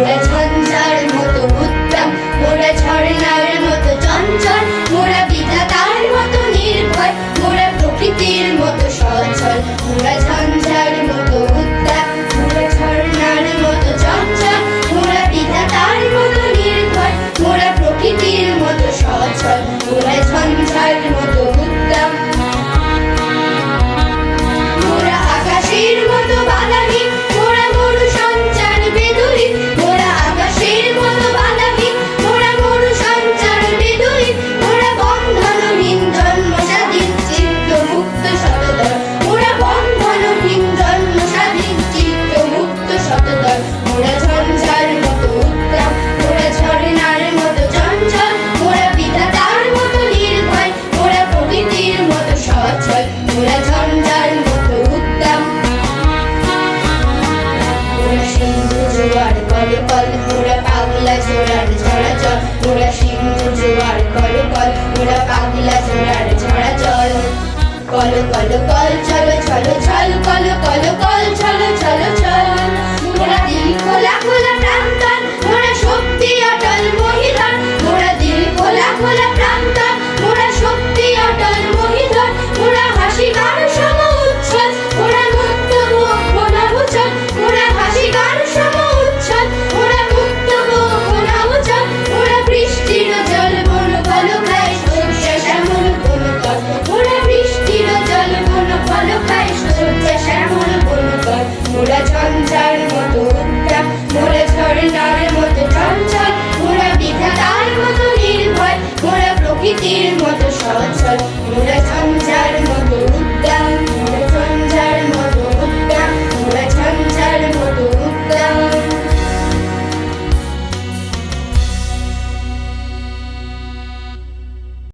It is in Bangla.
It's hunting কল কল মোরা পাগলা চোরার সিংহ জোয়ার কল কল মোরা পাগলা চোরার